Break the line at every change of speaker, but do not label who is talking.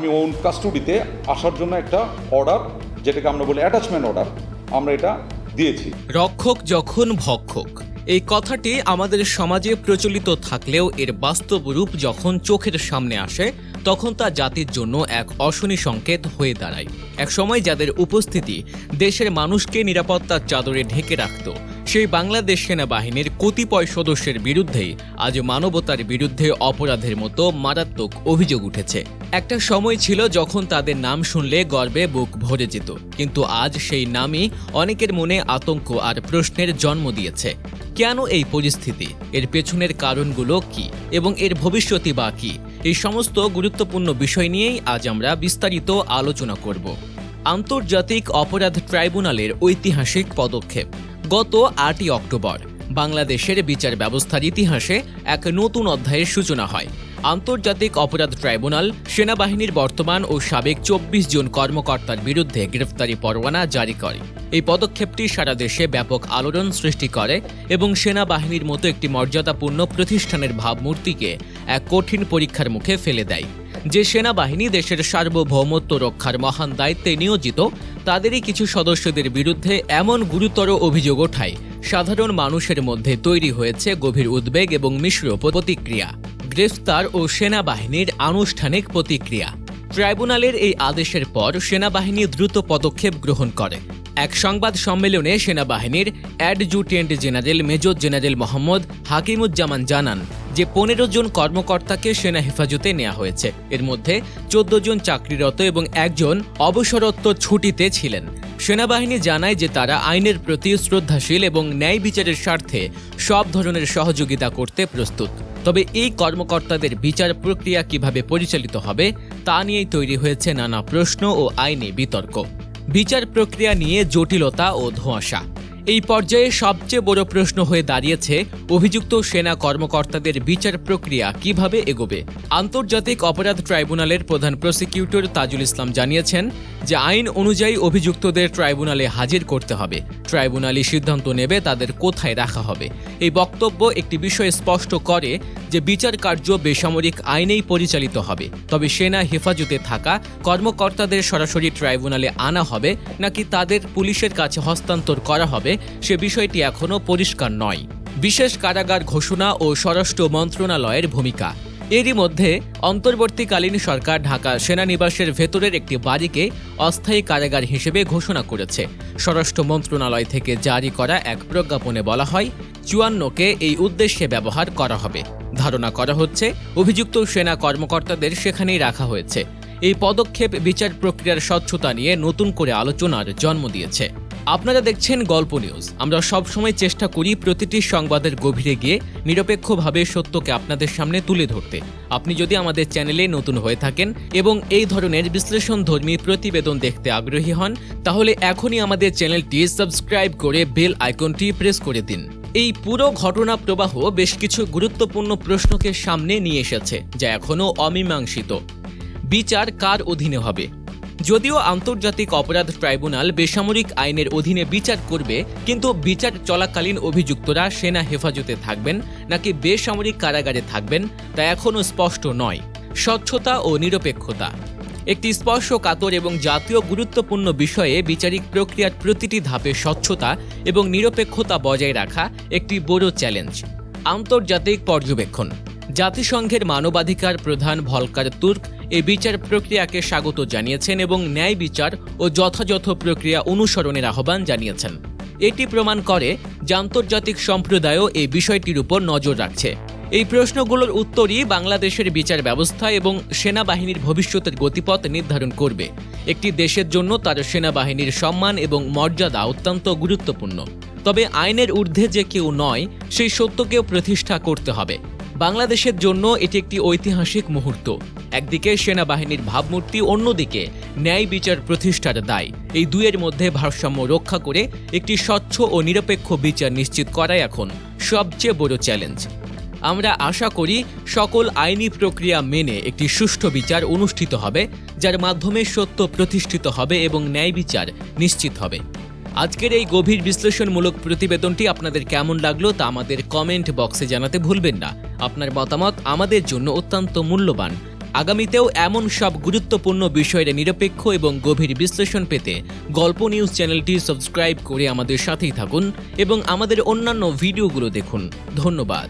আমি ওন কাস্টডিতে আসার জন্য একটা অর্ডার যেটাকে আমরা বলি অ্যাটাচমেন্ট অর্ডার আমরা এটা দিয়েছি।
রক্ষক যখন ভক্ষক, এই কথাটি আমাদের সমাজে প্রচলিত থাকলেও এর বাস্তব রূপ যখন চোখের সামনে আসে, তখন তা জাতির জন্য এক অশনি সংকেত হয়ে দাঁড়ায়। এক সময় যাদের উপস্থিতি দেশের মানুষকে নিরাপত্তার চাদরে ঢেকে রাখত সেই বাংলাদেশ সেনাবাহিনীর কতিপয় সদস্যের বিরুদ্ধেই আজ মানবতার বিরুদ্ধে অপরাধের মতো মারাত্মক অভিযোগ উঠেছে। একটা সময় ছিল যখন তাদের নাম শুনলে গর্বে বুক ভরে যেত, কিন্তু আজ সেই নামই অনেকের মনে আতঙ্ক আর প্রশ্নের জন্ম দিয়েছে। কেন এই পরিস্থিতি? এর পেছনের কারণগুলো কি? এবং এর ভবিষ্যৎই বা কি? এই সমস্ত গুরুত্বপূর্ণ বিষয় নিয়েই আজ আমরা বিস্তারিত আলোচনা করব। আন্তর্জাতিক অপরাধ ট্রাইব্যুনালের ঐতিহাসিক পদক্ষেপ। গত আটই অক্টোবর, বাংলাদেশের বিচার ব্যবস্থার ইতিহাসে এক নতুন অধ্যায়ের সূচনা হয়। আন্তর্জাতিক অপরাধ ট্রাইব্যুনাল, সেনাবাহিনীর বর্তমান ও সাবেক চব্বিশ জন কর্মকর্তার বিরুদ্ধে গ্রেফতারি পরোয়ানা জারি করে। এই পদক্ষেপটি সারা দেশে ব্যাপক আলোড়ন সৃষ্টি করে এবং সেনাবাহিনীর মতো একটি মর্যাদাপূর্ণ প্রতিষ্ঠানের ভাবমূর্তিকে এক কঠিন পরীক্ষার মুখে ফেলে দেয়। যে সেনাবাহিনী দেশের সার্বভৌমত্ব রক্ষার মহান দায়িত্বে নিয়োজিত, তাদেরই কিছু সদস্যদের বিরুদ্ধে এমন গুরুতর অভিযোগ ওঠায়, সাধারণ মানুষের মধ্যে তৈরি হয়েছে গভীর উদ্বেগ এবং মিশ্র প্রতিক্রিয়া, গ্রেফতার ও সেনাবাহিনীর আনুষ্ঠানিক প্রতিক্রিয়া। ট্রাইব্যুনালের এই আদেশের পর সেনাবাহিনী দ্রুত পদক্ষেপ গ্রহণ করে। এক সংবাদ সম্মেলনে সেনাবাহিনীর adjutant general major general Mohammad Hakimuzzaman জানান যে পনেরো জন কর্মকর্তাকে সেনা হেফাজতে নেওয়া হয়েছে। এর মধ্যে চোদ্দ জন চাকরিরত এবং একজন অবসরত্ব ছুটিতে ছিলেন। সেনাবাহিনী জানায় যে তারা আইনের প্রতি শ্রদ্ধাশীল এবং ন্যায় বিচারের স্বার্থে সব ধরনের সহযোগিতা করতে প্রস্তুত। তবে এই কর্মকর্তাদের বিচার প্রক্রিয়া কীভাবে পরিচালিত হবে, তা নিয়েই তৈরি হয়েছে নানা প্রশ্ন ও আইনি বিতর্ক। বিচার প্রক্রিয়া নিয়ে জটিলতা ও ধোঁয়াশা। এই পর্যায়ে সবচেয়ে বড় প্রশ্ন হয়ে দাঁড়িয়েছে, অভিযুক্ত সেনা কর্মকর্তাদের বিচার প্রক্রিয়া কীভাবে এগোবে? আন্তর্জাতিক অপরাধ ট্রাইব্যুনালের প্রধান প্রসিকিউটর তাজুল ইসলাম জানিয়েছেন যে আইন অনুযায়ী অভিযুক্তদের ট্রাইব্যুনালে হাজির করতে হবে। ট্রাইব্যুনালই সিদ্ধান্ত নেবে তাদের কোথায় রাখা হবে। এই বক্তব্য একটি বিষয় স্পষ্ট করে যে বিচার কার্য বেসামরিক আইনেই পরিচালিত হবে। তবে সেনা হেফাজতে থাকা কর্মকর্তাদের সরাসরি ট্রাইব্যুনালে আনা হবে নাকি তাদের পুলিশের কাছে হস্তান্তর করা হবে সে বিষয়টি এখনও পরিষ্কার নয়। বিশেষ কারাগার ঘোষণা ও স্বরাষ্ট্র মন্ত্রণালয়ের ভূমিকা। এরই মধ্যে অন্তর্বর্তীকালীন সরকার ঢাকা সেনানিবাসের ভেতরের একটি বাড়িকে অস্থায়ী কারাগার হিসেবে ঘোষণা করেছে। স্বরাষ্ট্র মন্ত্রণালয় থেকে জারি করা এক প্রজ্ঞাপনে বলা হয়, চুয়ান্নকে এই উদ্দেশ্যে ব্যবহার করা হবে। ধারণা করা হচ্ছে, অভিযুক্ত সেনা কর্মকর্তাদের সেখানেই রাখা হয়েছে। এই পদক্ষেপ বিচার প্রক্রিয়ার স্বচ্ছতা নিয়ে নতুন করে আলোচনার জন্ম দিয়েছে। আপনারা দেখছেন গল্প নিউজ। আমরা সবসময় চেষ্টা করি প্রতিটি সংবাদের গভীরে গিয়ে নিরপেক্ষভাবে সত্যকে আপনাদের সামনে তুলে ধরতে। আপনি যদি আমাদের চ্যানেলে নতুন হয়ে থাকেন এবং এই ধরনের বিশ্লেষণধর্মী প্রতিবেদন দেখতে আগ্রহী হন, তাহলে এখনই আমাদের চ্যানেলটি সাবস্ক্রাইব করে বেল আইকনটি প্রেস করে দিন। এই পুরো ঘটনা প্রবাহ বেশ কিছু গুরুত্বপূর্ণ প্রশ্নকে সামনে নিয়ে এসেছে, যা এখনও অমীমাংসিত। বিচার কার অধীনে হবে? যদিও আন্তর্জাতিক অপরাধ ট্রাইব্যুনাল বেসামরিক আইনের অধীনে বিচার করবে, কিন্তু বিচার চলাকালীন অভিযুক্তরা সেনা হেফাজতে থাকবেন নাকি বেসামরিক কারাগারে থাকবেন তা এখনও স্পষ্ট নয়। স্বচ্ছতা ও নিরপেক্ষতা। একটি স্পর্শকাতর এবং জাতীয় গুরুত্বপূর্ণ বিষয়ে বিচারিক প্রক্রিয়ার প্রতিটি ধাপে স্বচ্ছতা এবং নিরপেক্ষতা বজায় রাখা একটি বড় চ্যালেঞ্জ। আন্তর্জাতিক পর্যবেক্ষণ। জাতিসংঘের মানবাধিকার প্রধান ভলকার তুর্ক এই বিচার প্রক্রিয়াকে স্বাগত জানিয়েছেন এবং ন্যায় বিচার ও যথাযথ প্রক্রিয়া অনুসরণের আহ্বান জানিয়েছেন। এটি প্রমাণ করে যে আন্তর্জাতিক সম্প্রদায়ও এই বিষয়টির উপর নজর রাখছে। এই প্রশ্নগুলোর উত্তরই বাংলাদেশের বিচার ব্যবস্থা এবং সেনাবাহিনীর ভবিষ্যতের গতিপথ নির্ধারণ করবে। একটি দেশের জন্য তার সেনাবাহিনীর সম্মান এবং মর্যাদা অত্যন্ত গুরুত্বপূর্ণ। তবে আইনের ঊর্ধ্বে যে কেউ নয়, সেই সত্যকেও প্রতিষ্ঠা করতে হবে। বাংলাদেশের জন্য এটি একটি ঐতিহাসিক মুহূর্ত। একদিকে সেনাবাহিনীর ভাবমূর্তি, অন্যদিকে ন্যায় বিচার প্রতিষ্ঠার দায়। এই দুয়ের মধ্যে ভারসাম্য রক্ষা করে একটি স্বচ্ছ ও নিরপেক্ষ বিচার নিশ্চিত করাই এখন সবচেয়ে বড় চ্যালেঞ্জ। আমরা আশা করি সকল আইনি প্রক্রিয়া মেনে একটি সুষ্ঠু বিচার অনুষ্ঠিত হবে, যার মাধ্যমে সত্য প্রতিষ্ঠিত হবে এবং ন্যায় বিচার নিশ্চিত হবে। আজকের এই গভীর বিশ্লেষণমূলক প্রতিবেদনটি আপনাদের কেমন লাগল তা আমাদের কমেন্ট বক্সে জানাতে ভুলবেন না। আপনার মতামত আমাদের জন্য অত্যন্ত মূল্যবান। আগামীতেও এমন সব গুরুত্বপূর্ণ বিষয়ের নিরপেক্ষ এবং গভীর বিশ্লেষণ পেতে গল্প নিউজ চ্যানেলটি সাবস্ক্রাইব করে আমাদের সাথেই থাকুন এবং আমাদের অন্যান্য ভিডিওগুলো দেখুন। ধন্যবাদ।